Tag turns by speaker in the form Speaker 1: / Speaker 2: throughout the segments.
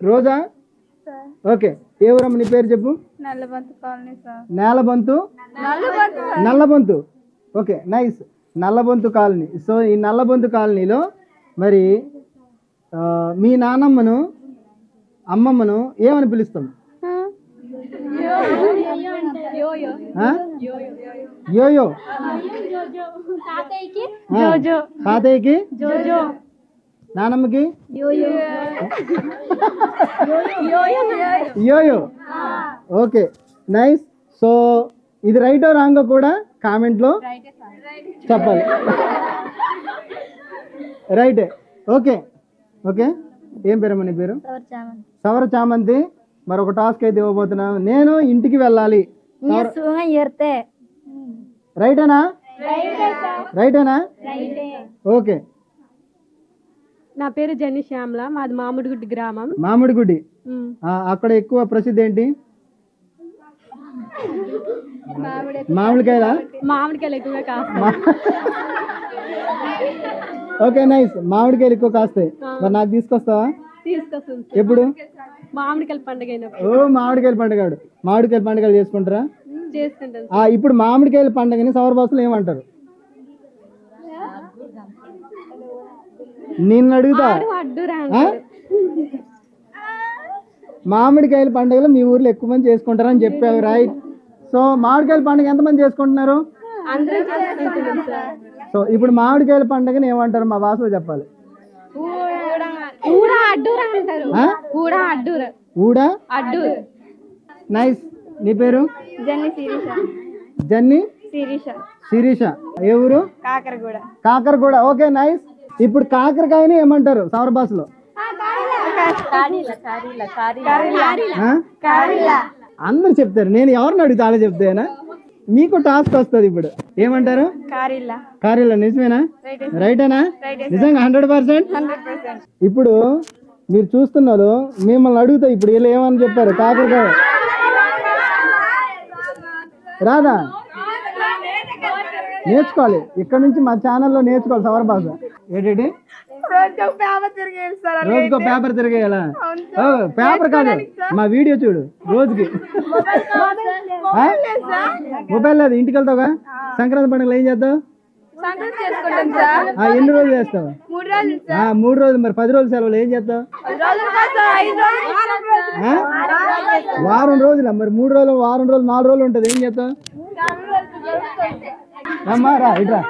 Speaker 1: రోజా? Okay. ఏ ఊరమ్మ నీ పేరు చెప్పు?
Speaker 2: Nallabanthi colony sir.
Speaker 1: Nelabanthu?
Speaker 2: Nallabanthi.
Speaker 1: Okay nice. Nallabonthu colony. So ఈ నల్లబొంతు కాలనీలో మరి ఆ, మీ నానమ్మను అమ్మమ్మను ఏమని పిలుస్తాం? యోయో. తాతయ్యకి? నానమ్మకి? యోయో. ఓకే. నైస్. సో ఇది రైటో రాంగో కూడా కామెంట్లో చెప్పాలి. రైటే. ఓకే. ఓకే. ఏం పేరమ్మా నీ పేరు? సవర చామంతి. మరొక టాస్క్ అయితే ఇవ్వబోతున్నాను నేను ఇంటికి వెళ్ళాలి. రైటేనా? రైటేనా? ఓకే.
Speaker 3: నా పేరు జని శ్యామల మాది మామిడిగుడ్డి గ్రామం.
Speaker 1: మామిడిగుడి
Speaker 3: ఉమ్.
Speaker 1: ఆ, అక్కడ ఎక్కువ ప్రసిద్ధి ఏంటి? మామిడికాయలా.
Speaker 3: మామిడికాయలు? ఎక్కువగా కాస్తాయి.
Speaker 1: Okay nice. మామిడికాయలు ఎక్కువ కాస్తాయి. మరి నాకు తీసుకొస్తావా?
Speaker 3: తీసుకొస్తుంది
Speaker 1: ఎప్పుడు?
Speaker 3: మామిడికాయల పండుగ అయినప్పుడు
Speaker 1: ఓ మామిడికాయల పండుగ మామిడికాయల పండుగలు చేసుకుంటారా?
Speaker 3: చేసుకుంటాం
Speaker 1: ఇప్పుడు మామిడికాయల పండుగని సౌర భాషలో ఏమంటారు? నిన్ను అడుగుతా? మామిడికాయల పండుగలు మీ ఊర్లో ఎక్కువ మంది చేసుకుంటారని చెప్పావు రైట్ సో మామిడికాయల పండుగ ఎంతమంది చేసుకుంటున్నారు? సో ఇప్పుడు మామిడికాయల పండుగని ఏమంటారు? మా భాషలో చెప్పాలి. ఊడా నైస్. నీ పేరు?
Speaker 2: జన్ని? శిరీష. శిరీష.
Speaker 1: ఏ ఊరు?
Speaker 2: కాకరగూడ.
Speaker 1: కాకరగూడ. Okay nice. ఇప్పుడు కాకరకాయని ఏమంటారు? సౌర భాషలో? అందరు చెప్తారు. నేను ఎవరిని అడిగితే అలా చెప్తేనా మీకు టాస్క్ వస్తుంది ఇప్పుడు. ఏమంటారు?
Speaker 2: కారిల్లా
Speaker 1: కార్యాల నిజమేనా? రైటేనా? నిజంగా హండ్రెడ్ పర్సెంట్? ఇప్పుడు మీరు చూస్తున్నారు మిమ్మల్ని అడుగుతా ఇప్పుడు వీళ్ళు ఏమని చెప్పారు? కాకరకాయ. రాదా నేర్చుకోవాలి. ఇక్కడ నుంచి మా ఛానల్లో నేర్చుకోవాలి సవర భాష. ఏంటి రోజుకో పేపర్ తిరిగేయాలా? పేపర్ కాదు. మా వీడియో చూడు రోజుకి? మొబైల్ లేదు ఇంటికి వెళ్తావుగా? సంక్రాంతి పండుగలు ఏం చేస్తావు
Speaker 2: సంక్రాంతి చేసుకుంటాం సార్.
Speaker 1: ఆ, ఎన్ని రోజులు చేస్తావు?
Speaker 2: మూడు రోజులు
Speaker 1: ఆ, మూడు రోజులు. మరి పది రోజులు సెలవులు ఏం చేస్తావు
Speaker 2: పది రోజులు కాదు సార్ ఐదు రోజులు.
Speaker 1: ఆ? వారం రోజులు? మరి మూడు రోజులు వారం రోజులు నాలుగు రోజులు ఉంటుంది. ఏం చేస్తావు అమ్మా రా ఇట్రా.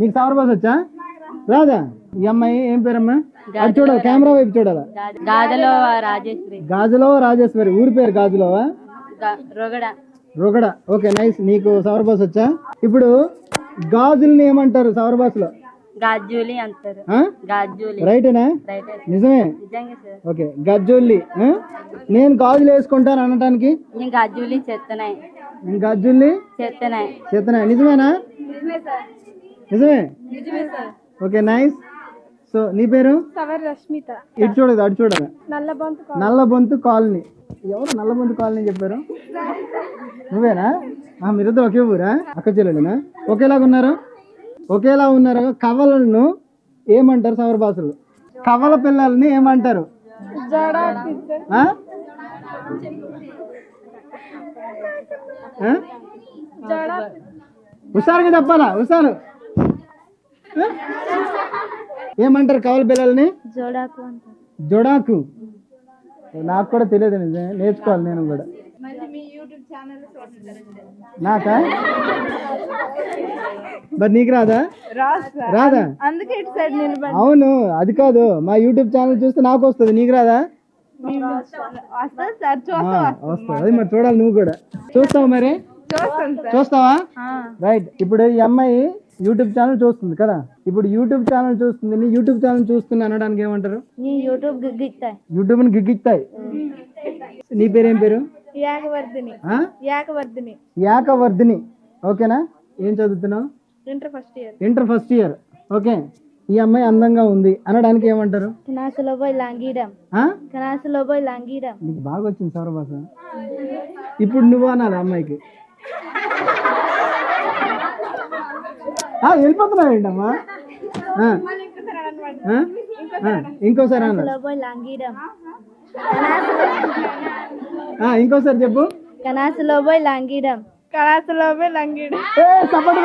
Speaker 1: నీకు సవర బస్ వచ్చా? రాదా? ఈ అమ్మాయి ఏం పేరమ్మా? అటు చూడాలి కెమెరా వైపు చూడాలా?
Speaker 3: గాజలో రాజేశ్వరి.
Speaker 1: గాజులో రాజేశ్వరి. ఊరి పేరు గాజులోవా?
Speaker 3: రొగడ.
Speaker 1: రొగడ. Okay nice. నీకు సవర బస్ వచ్చా? ఇప్పుడు గాజుల్ని ఏమంటారు సవర బస్సులో?
Speaker 3: గాజులి అంటారు.
Speaker 1: ఆ?
Speaker 3: గాజులి.
Speaker 1: రైటేనా?
Speaker 3: రైట్.
Speaker 1: నిజమే? ఓకే గజ్జుల్లి? నేను గాజులు వేసుకుంటాను అనటానికి?
Speaker 3: నేను చెత్తనాయి
Speaker 1: గజ్జుల్ని
Speaker 3: చెత్తనాయి
Speaker 1: చేతనా. నిజమేనా? నిజమే ఓకే నైస్. సో నీ పేరు?
Speaker 2: సవర్ రష్మిత.
Speaker 1: ఇటు చూడదు అటు చూడదు.
Speaker 2: నల్లబంతు
Speaker 1: నల్లబొంతు కాలనీ. ఎవరు నల్లబొంతు కాలనీ చెప్పారు? నువ్వేనా? ఆ, మీరిద్దరు ఒకే ఊరా? అక్క చెల్లెలునా ఒకేలాగా ఉన్నారు? ఒకేలా ఉన్నారు? కవలను ఏమంటారు సౌర భాషలు కవల పిల్లల్ని ఏమంటారు? హుషారుగా చెప్పాలా? హుషారు? ఏమంటారు కవల పిల్లల్ని?
Speaker 2: జోడాకు
Speaker 1: నాకు కూడా తెలియదు నేర్చుకోవాలి నేను కూడా. నాకా? మరి నీకు రాదా? రాదా? అవును అది కాదు. మా యూట్యూబ్ ఛానల్ చూస్తే నాకు వస్తుంది. నీకు రాదా? అది మరి చూడాలి నువ్వు కూడా. చూస్తావు మరి? చూస్తావా? రైట్. ఇప్పుడు ఈ అమ్మాయి యూట్యూబ్ ఛానల్ చూస్తుంది కదా? ఇప్పుడు యూట్యూబ్ ఛానల్ చూస్తుంది. నీ యూట్యూబ్ ఛానల్ చూస్తుంది అనడానికి ఏమంటారు?
Speaker 2: నీ యూట్యూబ్ గిగ్గిస్తాయి
Speaker 1: నీ పేరేం పేరు?
Speaker 2: ఏకవర్ధిని
Speaker 1: ఆ?
Speaker 2: ఏకవర్ధిని
Speaker 1: యాకవర్ధిని ఓకేనా? ఏం చదువుతున్నావు?
Speaker 2: Inter first year.
Speaker 1: Inter first year. Okay. ఈ అమ్మాయి అందంగా ఉంది. అనడానికి ఏమంటారు? నీకు బాగా వచ్చింది సౌర భాష ఇప్పుడు నువ్వు అనాలి అమ్మాయికి. ఆ? ఆ, ఇంకోసారి అన్న
Speaker 4: కనాసలో పోయి లాంగీడం
Speaker 1: ఆ, ఇంకోసారి చెప్పు.
Speaker 4: కనాసలో పోయి లాంగీడం. కనాసలో పోయి లాంగీడం
Speaker 1: సపోర్ట్!